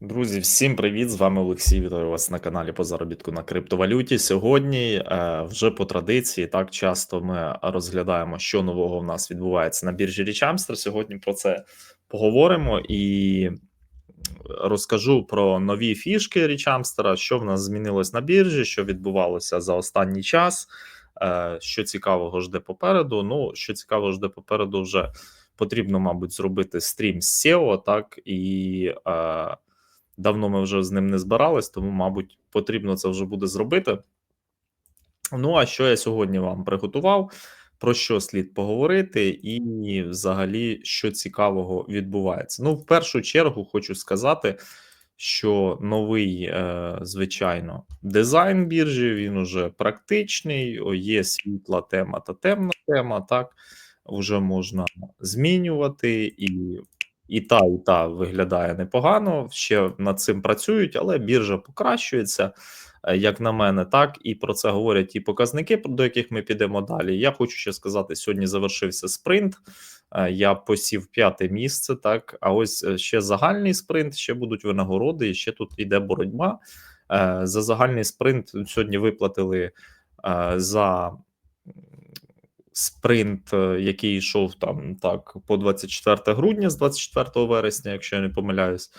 Друзі, всім привіт! З вами Олексій. Вітаю вас на каналі по заробітку на криптовалюті. Сьогодні е, вже по традиції так часто ми розглядаємо, що нового в нас відбувається на біржі Річамстер. Сьогодні про це поговоримо і розкажу про нові фішки Річамстера, що в нас змінилось на біржі, що відбувалося за останній час. Е, що цікавого жде попереду. Ну, що цікавого жде попереду, вже потрібно, мабуть, зробити стрім з SEO, так і. Давно ми вже з ним не збирались, тому, мабуть, потрібно це вже буде зробити. Ну, а що я сьогодні вам приготував? Про що слід поговорити, і взагалі, що цікавого відбувається. Ну, в першу чергу, хочу сказати, що новий, е, звичайно, дизайн біржі він уже практичний, є світла тема та темна тема. Так, вже можна змінювати і і та, і та виглядає непогано. Ще над цим працюють, але біржа покращується, е, як на мене, так і про це говорять ті показники, до яких ми підемо далі. Я хочу ще сказати: сьогодні завершився спринт. Е, я посів п'яте місце. Так, а ось е, ще загальний спринт, ще будуть винагороди, і ще тут йде боротьба. За загальний спринт сьогодні виплатили за спринт, е, який йшов там так по 24 грудня з 24 вересня, якщо я не помиляюсь.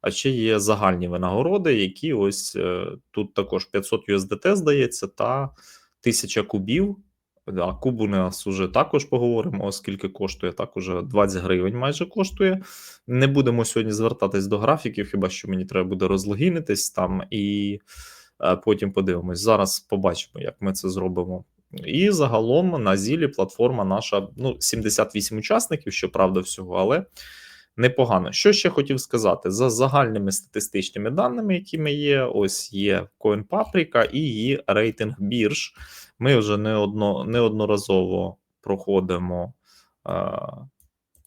А ще є загальні винагороди, які ось е, тут також 500 USDT, здається, та 1000 кубів. Да, куб у нас уже також поговоримо, оскільки коштує так уже 20 гривень майже коштує. Не будемо сьогодні звертатись до графіків, хіба що мені треба буде розлогінитись там і е, потім подивимось. Зараз побачимо, як ми це зробимо і загалом на зілі платформа наша ну 78 учасників, щоправда, всього, але непогано. Що ще хотів сказати? За загальними статистичними даними, якими є, ось є CoinPaprika і її рейтинг бірж. Ми вже неодно, неодноразово проходимо е,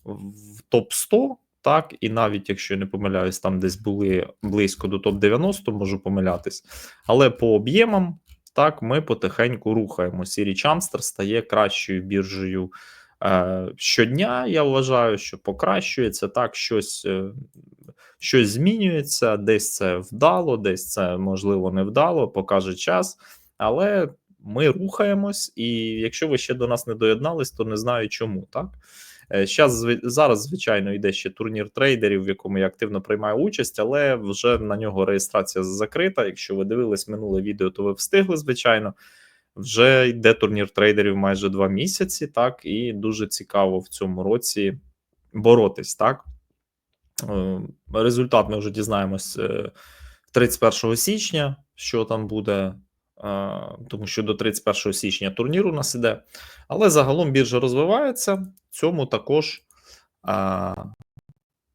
в топ 100 так, і навіть якщо я не помиляюсь, там десь були близько до топ 90, можу помилятись, але по об'ємам так ми потихеньку рухаємо. Сірі Чамстер стає кращою біржею е, щодня. Я вважаю, що покращується так, щось е, щось змінюється, десь це вдало, десь це можливо не вдало, покаже час. Але ми рухаємось, і якщо ви ще до нас не доєднались, то не знаю чому так. Щас, е, зараз, звичайно, йде ще турнір трейдерів, в якому я активно приймаю участь, але вже на нього реєстрація закрита. Якщо ви дивились минуле відео, то ви встигли, звичайно. Вже йде турнір трейдерів майже два місяці, так, і дуже цікаво в цьому році боротись, так. Е, результат ми вже дізнаємось 31 е, січня, що там буде тому що до 31 січня турнір у нас іде. Але загалом біржа розвивається. Цьому також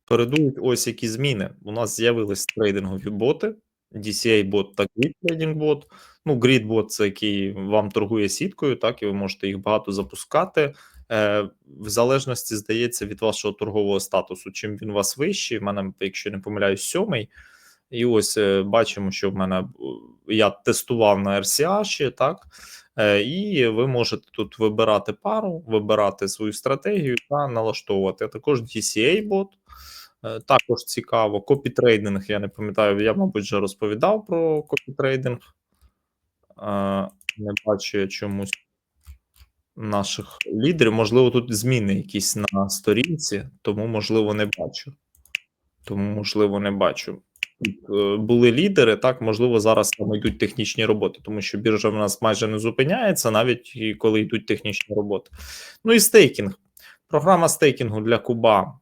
передують ось які зміни. У нас з'явились трейдингові боти, DCA-бот та Grid Trading бот. Ну, Grid бот це який вам торгує сіткою, так і ви можете їх багато запускати. Е, В залежності, здається, від вашого торгового статусу. Чим він у вас вищий, в мене, якщо не помиляюсь, сьомий. І ось е, бачимо, що в мене я тестував на RCH, так е, і ви можете тут вибирати пару, вибирати свою стратегію та налаштовувати. А також DCA-бот. Е, також цікаво. Копітрейдинг, я не пам'ятаю, я, мабуть, вже розповідав про копітрейдинг. Не бачу я чомусь наших лідерів. Можливо, тут зміни якісь на сторінці, тому, можливо, не бачу. Тому, можливо, не бачу. Е, були лідери, так можливо, зараз там йдуть технічні роботи, тому що біржа в нас майже не зупиняється, навіть коли йдуть технічні роботи. Ну і стейкінг. Програма стейкінгу для Куба.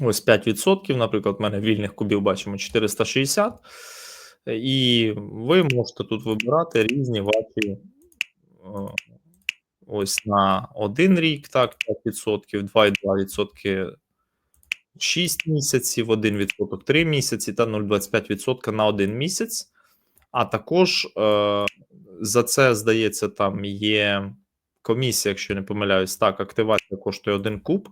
Ось 5%. Наприклад, в мене вільних кубів бачимо 460. І ви можете тут вибирати різні ваші. Ось на один рік, так, 5%, 2,2% 6 місяців, 1%, 3 місяці та 0,25% на 1 місяць. А також е, за це, здається, там є комісія, якщо не помиляюсь, так, активація коштує 1 куб.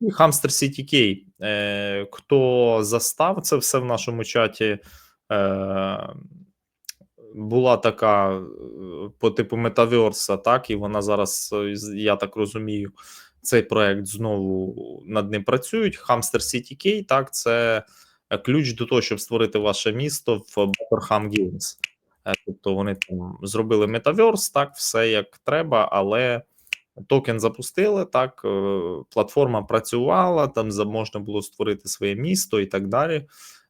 І Hamster CTK. Е, Хто застав це все в нашому чаті? Е, була така е, по типу метаверса, так, і вона зараз, я так розумію, цей проект знову над ним працюють. Hamster Key, так, це е, ключ до того, щоб створити ваше місто в Betterham Games. Е, Тобто вони там зробили метаверс, так, все як треба, але токен запустили, так, е, платформа працювала, там можна було створити своє місто і так далі.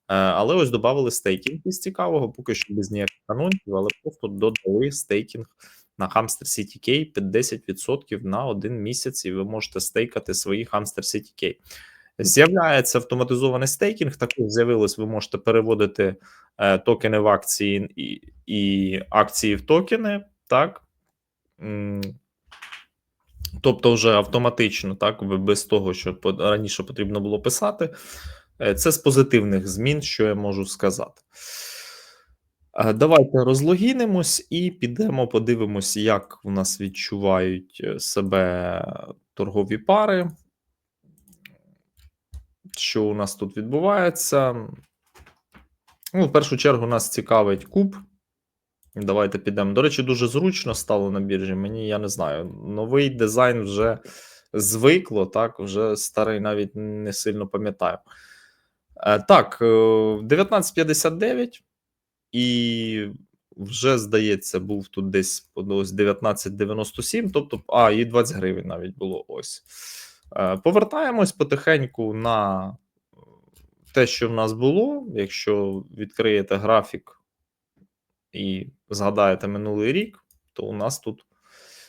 Е, Але ось додали стейкінг із цікавого, поки що без ніяких анонсів, але просто додали стейкінг на Hamster City K під 10% на один місяць, і ви можете стейкати свої Hamster City K. З'являється автоматизований стейкінг. Також з'явилось, ви можете переводити е, токени в акції і, і акції в токени, так. Тобто, вже автоматично, так, без того, що раніше потрібно було писати. Е, Це з позитивних змін, що я можу сказати. Е, Давайте розлогінимось і підемо, подивимось, як у нас відчувають е, себе торгові пари. Що у нас тут відбувається? Ну, в першу чергу нас цікавить куб. Давайте підемо. До речі, дуже зручно стало на біржі. Мені я не знаю. Новий дизайн вже звикло, так, вже старий навіть не сильно пам'ятаю. Е, Так, е, 19.59, і вже, здається, був тут десь ось 19.97, тобто, а, і 20 гривень навіть було ось. Е, Повертаємось потихеньку на е, те, що в нас було. Якщо відкриєте графік і згадаєте минулий рік, то у нас тут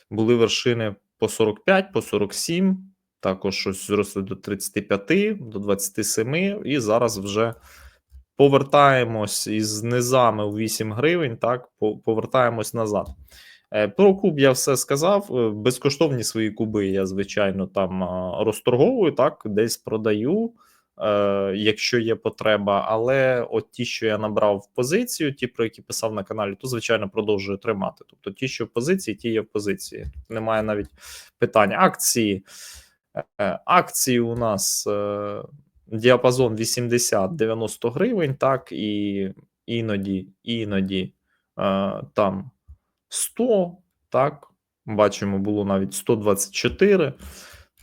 були вершини по 45, по 47, також щось зросли до 35, до 27, і зараз вже повертаємось із низами у 8 гривень, так, повертаємось назад. Е, Про куб я все сказав. Е, Безкоштовні свої куби я, звичайно, там розторговую, так, десь продаю, е, якщо є потреба. Але от ті, що я набрав в позицію, ті, про які писав на каналі, то звичайно продовжую тримати. Тобто ті, що в позиції, ті є в позиції. Немає навіть питань. Акції. Е, Акції у нас е, діапазон 80-90 гривень, так, і іноді, іноді е, там 100, так, бачимо, було навіть 124.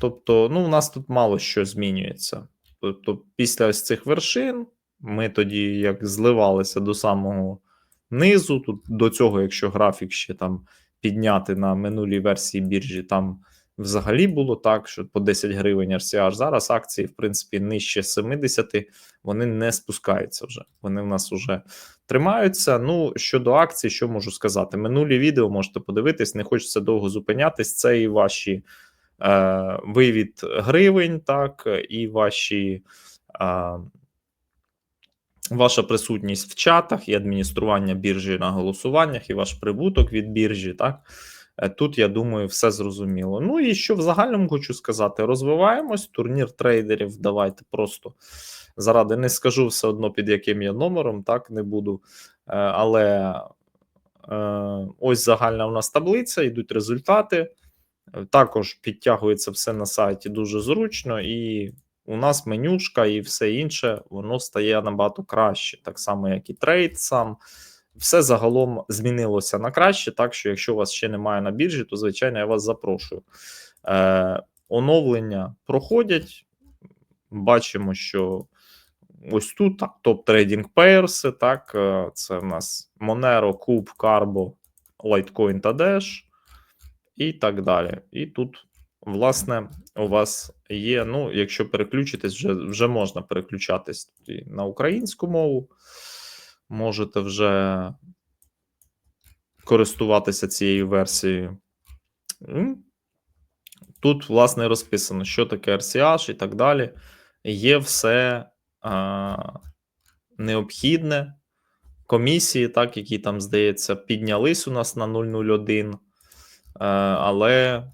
Тобто, ну, у нас тут мало що змінюється. Тобто, після ось цих вершин ми тоді як зливалися до самого низу. Тут до цього, якщо графік ще там підняти на минулій версії біржі, там взагалі було так, що по 10 гривень RCH. Зараз акції, в принципі, нижче 70, вони не спускаються вже. Вони в нас вже тримаються. Ну, щодо акцій, що можу сказати? Минулі відео можете подивитись, не хочеться довго зупинятись. Це і ваші е, вивід гривень, так, і ваші. Е, Ваша присутність в чатах і адміністрування біржі на голосуваннях, і ваш прибуток від біржі, так тут я думаю, все зрозуміло. Ну і що в загальному хочу сказати: розвиваємось. Турнір трейдерів. Давайте просто заради не скажу все одно під яким я номером, так не буду. Е, Але е, ось загальна у нас таблиця, йдуть результати. Е, Також підтягується все на сайті дуже зручно, і у нас менюшка і все інше, воно стає набагато краще, так само, як і трейд сам. Все загалом змінилося на краще. Так що, якщо у вас ще немає на біржі, то звичайно я вас запрошую. Е, Оновлення проходять. Бачимо, що ось тут так, топ трейдинг пейерси. Так, е, це в нас Monero, Cube, Carbo, Litecoin та Dash і так далі. І тут, власне, у вас є. Ну, якщо переключитись, вже, вже можна переключатись на українську мову. Можете вже користуватися цією версією. Тут, власне, розписано, що таке RCH і так далі. Є все а, необхідне. Комісії, так, які там, здається, піднялись у нас на 001, е, але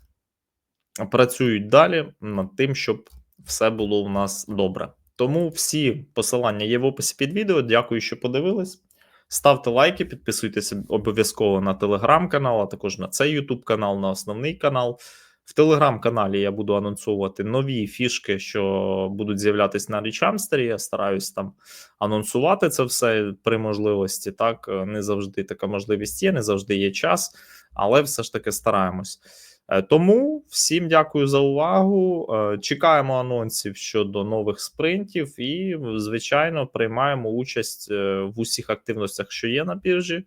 працюють далі над тим, щоб все було у нас добре. Тому всі посилання є в описі під відео. Дякую, що подивились. Ставте лайки, підписуйтесь обов'язково на телеграм-канал, а також на цей YouTube канал, на основний канал. В телеграм-каналі я буду анонсувати нові фішки, що будуть з'являтися на річамстері. Я стараюсь там анонсувати це все при можливості. Так, не завжди така можливість є, не завжди є час, але все ж таки стараємось. Е, Тому всім дякую за увагу. Е, Чекаємо анонсів щодо нових спринтів, і, звичайно, приймаємо участь е, в усіх активностях, що є на біржі.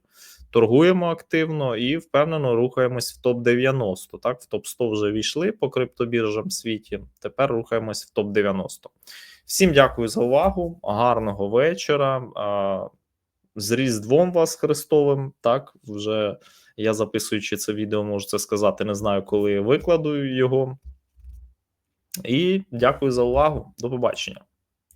Торгуємо активно і впевнено рухаємось в топ 90. Так, в топ 100 вже війшли по криптобіржам світі. Тепер рухаємось в топ 90. Всім дякую за увагу. Гарного вечора. З Різдвом вас Христовим. Так, вже я записуючи це відео, можу це сказати. Не знаю, коли викладу його. І дякую за увагу. До побачення.